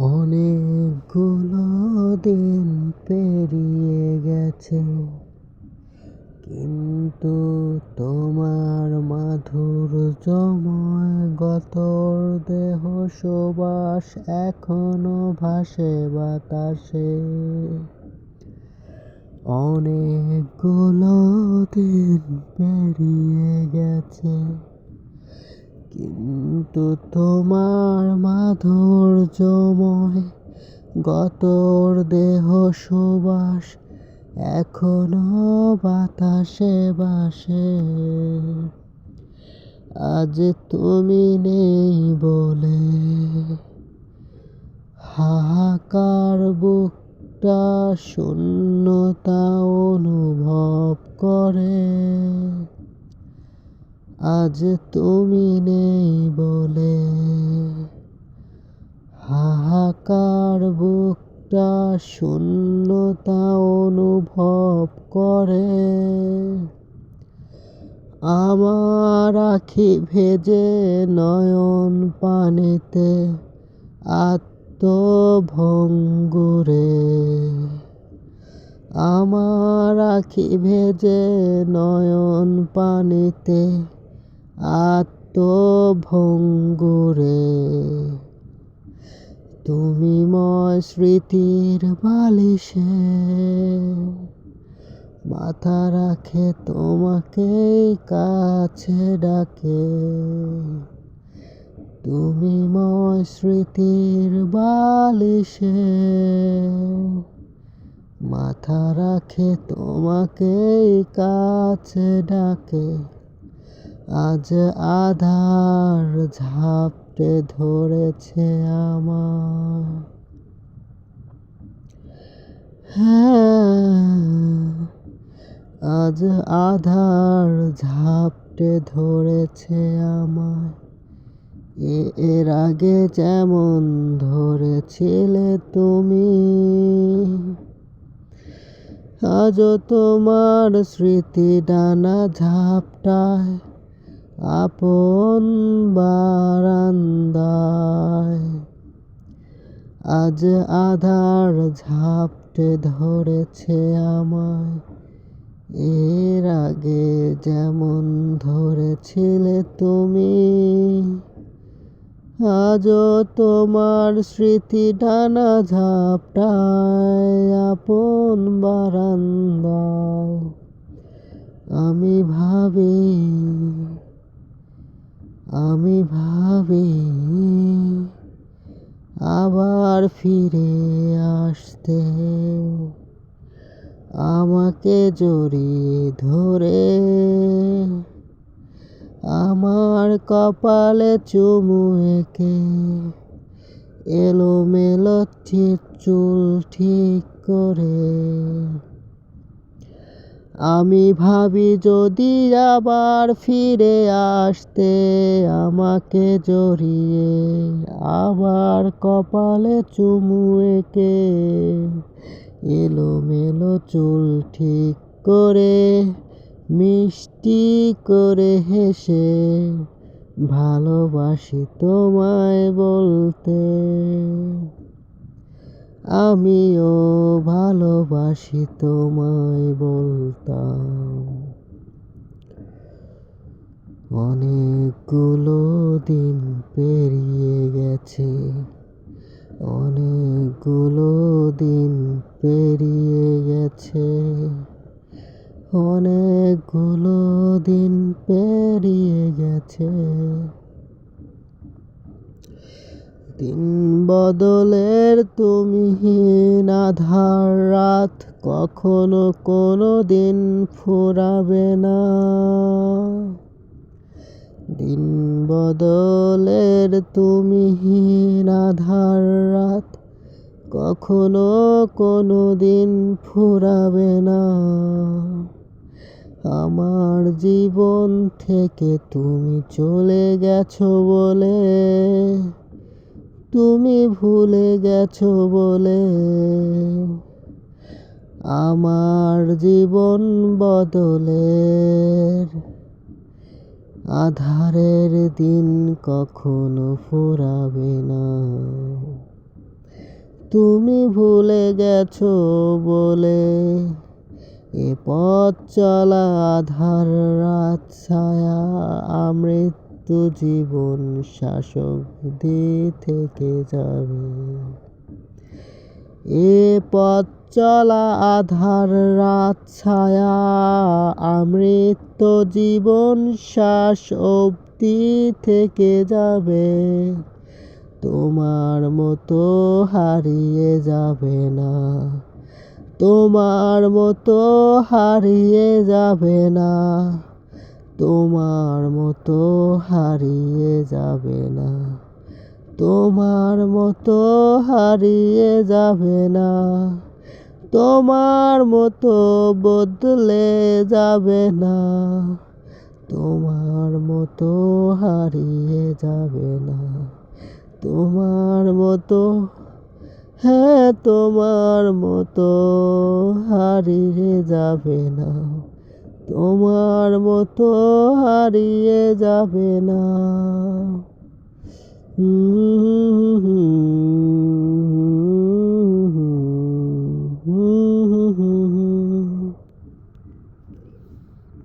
অনেকগুলো দিন পেরিয়ে গেছে, কিন্তু তোমার মাধুর জময় গতর দেহ সুবাস এখনও ভাসে বাতাসে। অনেকগুলো দিন পেরিয়ে গেছে কিন্তু তোমার মাধুর্যময় গতর দেহ সুবাস এখনও বাতাসে বাসে। আজ তুমি নেই বলে হাহাকার বুকটা শূন্যতা অনুভব করে। আজ তুমি নেই বলে। হাহাকার বুকটা শূন্যতা অনুভব করে। আমার আখি ভেজে নয়ন পানিতে আত্মভঙ্গুরে। আমার আখি ভেজে নয়ন পানিতে আত্মভঙ্গুরে। তুমি স্মৃতির বালিশে। মাথা রাখে তোমাকে, কাছে ডাকে। তুমি স্মৃতির বালিশে। মাথা রাখে তোমাকে, কাছে ডাকে। আজ আধার ঝাপটে ধরেছে আমার। হ্যাঁ আজ আধার ঝাপটে ধরেছে আমায়। এর আগে যেমন ধরেছিলে তুমি, আজও তোমার স্মৃতি ডানা ঝাপটায়। আপন বারান্দায় আজ আধার ঝাপটে ধরেছে আমায়। এর আগে যেমন ধরেছিলে তুমি, আজও তোমার স্মৃতি ডানা ঝাপটায় আপন বারান্দায়। আমি ভাবি আমি ভাবি আবার ফিরে আসতে। আমাকে জড়িয়ে ধরে আমার কপালে চুমু এঁকে। এলোমেলো চুল ঠিক করে আমি ভাবি যদি আবার ফিরে আসতে আমাকে জড়িয়ে আবার কপালে চুমু এঁকে এলোমেলো চুল ঠিক করে, মিষ্টি করে হেসে ভালোবাসি তোমায় বলতে। আমিও ভালোবাসি তোমায় বলতাম। অনেকগুলো দিন পেরিয়ে গেছে, অনেকগুলো দিন পেরিয়ে গেছে, অনেকগুলো দিন পেরিয়ে গেছে। দিন বদলের তুমি আধার রাত কখনো কোনো দিন ফুরাবে না। দিন বদলের তুমি আধার রাত কখনো কোনো দিন ফুরাবে না। আমার জীবন থেকে তুমি চলে গেছো বলে তুমি ভুলে গেছো বলে। আমার জীবন বদলের আধারের দিন কখনো ফুরাবে না। তুমি ভুলে গেছো বলে। এ পথ চলা আধার রাত ছায়া আমৃত্যু জীবন শাসক দি থেকে যাবে। এ পথ চলা আধার রাত ছায়া, আমৃত্য জীবন শ্বাস অবধি থেকে যাবে। তোমার মতো হারিয়ে যাবে না, তোমার মতো হারিয়ে যাবে না। তোমার মতো হারিয়ে যাবে না। তোমার মতো হারিয়ে যাবে না। তোমার মতো বদলে যাবে না। তোমার মতো হারিয়ে যাবে না। তোমার মতো হ্যাঁ তোমার মতো হারিয়ে যাবে না। তোমার মতো হারিয়ে যাবে না। হুম